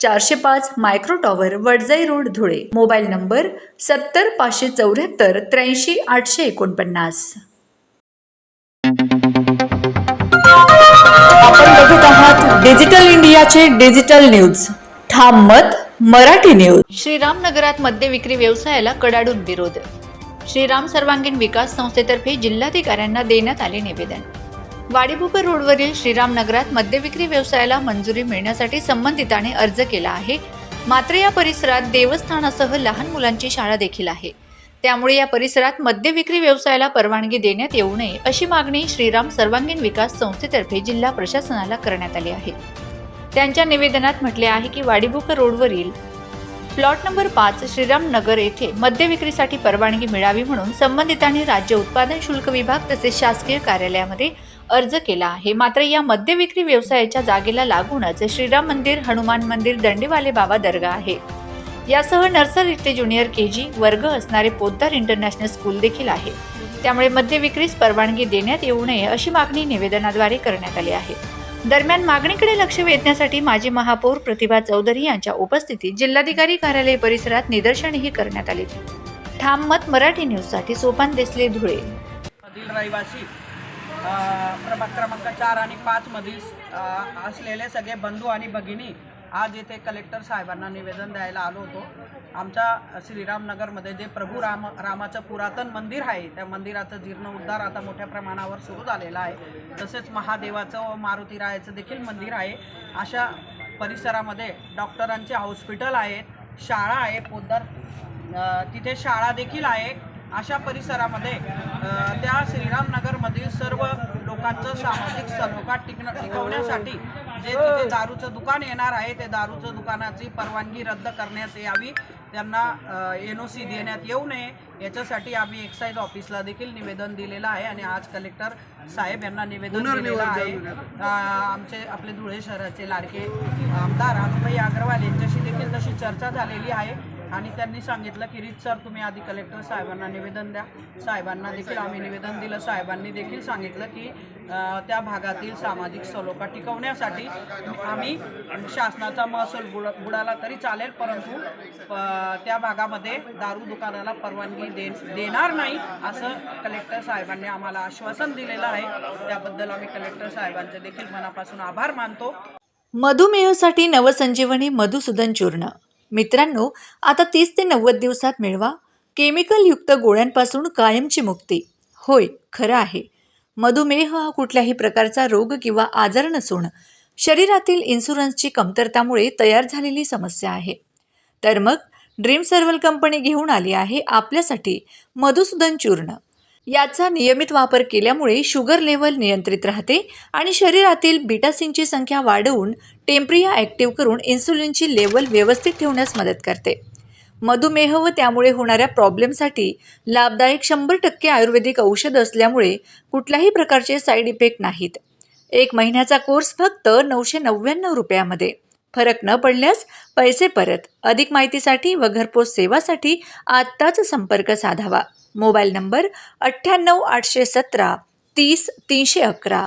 चारशे पाच micro tower Wadjai road Dhule. Mobile number सत्तर पाचशे चौऱ्याहत्तर त्र्याऐंशी आठशे एकोणपन्नास. आपण बघत आहात डिजिटल इंडियाचे डिजिटल न्यूज. ठाम मत मराठी न्यूज. श्रीराम नगरात मद्य विक्री व्यवसायाला कडाडून विरोध. श्रीराम सर्वांगीण विकास संस्थेतर्फे जिल्हाधिकाऱ्यांना देण्यात आले निवेदन. वाडीभोकर रोडवरील श्रीराम नगरात मद्यविक्री व्यवसायाला मंजुरी मिळण्यासाठी संबंधिताने अर्ज केला आहे. मात्र या परिसरात देवस्थानासह लहान मुलांची शाळा देखील आहे. त्यामुळे या परिसरात मद्य विक्री व्यवसायाला परवानगी देण्यात येऊ नये अशी मागणी श्रीराम सर्वांगीण विकास संस्थेतर्फे जिल्हा प्रशासनाला करण्यात आली आहे. त्यांच्या निवेदनात म्हटले आहे की वाडीभोकर रोडवरील प्लॉट नंबर पाच श्रीराम नगर येथे मद्य विक्रीसाठी परवानगी मिळावी म्हणून संबंधितांनी राज्य उत्पादन शुल्क विभाग तसेच शासकीय कार्यालयामध्ये अर्ज केला आहे. मात्र या मद्य विक्री व्यवसायाच्या जागेला लागूनच श्रीराम मंदिर हनुमान मंदिर दंडेवाले बाबा दर्गा आहे. यासह नर्सरी ते ज्युनियर के जी वर्ग असणारे पोद्दार इंटरनॅशनल स्कूल देखील आहे. त्यामुळे मद्य विक्रीस परवानगी देण्यात येऊ नये अशी मागणी निवेदनाद्वारे करण्यात आली आहे. दरम्यान मागणीकडे लक्ष वेधण्यासाठी माजी महापौर प्रतिभा चौधरी यांच्या उपस्थितीत जिल्हाधिकारी कार्यालय परिसरात निदर्शनही करण्यात आली. ठाम मत मराठी न्यूजसाठी सोपान देसले धुळे. रहिवासी प्रभाग क्रमांक चार आणि पाच मधील असलेले सगळे बंधू आणि भगिनी आज येथे कलेक्टर साहेबांना निवेदन द्यायला आलो होतो. आमच्या श्रीरामनगरमध्ये जे प्रभू राम रामाचं पुरातन मंदिर आहे त्या मंदिराचं जीर्णोद्धार आता मोठ्या प्रमाणावर सुरू झालेला आहे. तसेच महादेवाचं व मारुतीरायाचं देखील मंदिर आहे. अशा परिसरामध्ये डॉक्टरांचे हॉस्पिटल आहेत शाळा आहे पोद्दार तिथे शाळा देखील आहे. अशा परिसरामध्ये त्या श्रीरामनगरमधील सर्व लोकांचं सामाजिक सलोखा टिकणं टिकवण्यासाठी जे तिथे दारूचं दुकान येणार आहे ते दारूचं दुकानाची परवानगी रद्द करण्यात यावी. त्यांना एन ओ सी देण्यात येऊ नये याच्यासाठी आम्ही एक्साईज ऑफिसला देखील निवेदन दिलेलं आहे आणि आज कलेक्टर साहेब यांना निवेदन दिलेलं आहे. आमचे आपले धुळे शहराचे लाडके आमदार आजभाई अग्रवाल यांच्याशी देखील तशी चर्चा झालेली आहे. आणि त्यांनी सांगितलं की रीत सर तुम्ही आधी कलेक्टर साहेबांना निवेदन द्या. साहेबांना देखील आम्ही निवेदन दिलं. साहेबांनी देखील सांगितलं की त्या भागातील सामाजिक सलोखा टिकवण्यासाठी आम्ही शासनाचा महसूल बुड बुडाला तरी चालेल परंतु त्या भागामध्ये दारू दुकानाला परवानगी दे देणार नाही असं कलेक्टर साहेबांनी आम्हाला आश्वासन दिलेलं आहे. त्याबद्दल आम्ही कलेक्टर साहेबांचे देखील मनापासून आभार मानतो. मधुमेहासाठी नवसंजीवनी मधुसूदन चूर्ण मित्रांनो आता तीस ते नव्वद दिवसात मिळवा. केमिकलयुक्त गोळ्यांपासून कायमची मुक्ती. होय खरं आहे. मधुमेह हा कुठल्याही प्रकारचा रोग किंवा आजार नसून शरीरातील इन्शुरन्सची कमतरतामुळे तयार झालेली समस्या आहे. तर मग ड्रीम सर्वल कंपनी घेऊन आली आहे आपल्यासाठी मधुसूदन चूर्ण. याचा नियमित वापर केल्यामुळे शुगर लेवल नियंत्रित राहते आणि शरीरातील बिटासिनची संख्या वाढवून टेम्प्रिया ॲक्टिव्ह करून इन्सुलिनची लेवल व्यवस्थित ठेवण्यास मदत करते. मधुमेह व त्यामुळे होणाऱ्या प्रॉब्लेमसाठी लाभदायक शंभर टक्के आयुर्वेदिक औषध असल्यामुळे कुठल्याही प्रकारचे साईड इफेक्ट नाहीत. एक महिन्याचा कोर्स फक्त नऊशे नव्याण्णव रुपयामध्ये. फरक न पडल्यास पैसे परत. अधिक माहितीसाठी व घरपोच सेवासाठी आत्ताच संपर्क साधावा. मोबाईल नंबर अठ्ठ्याण्णव आठशे सतरा तीस तीनशे अकरा.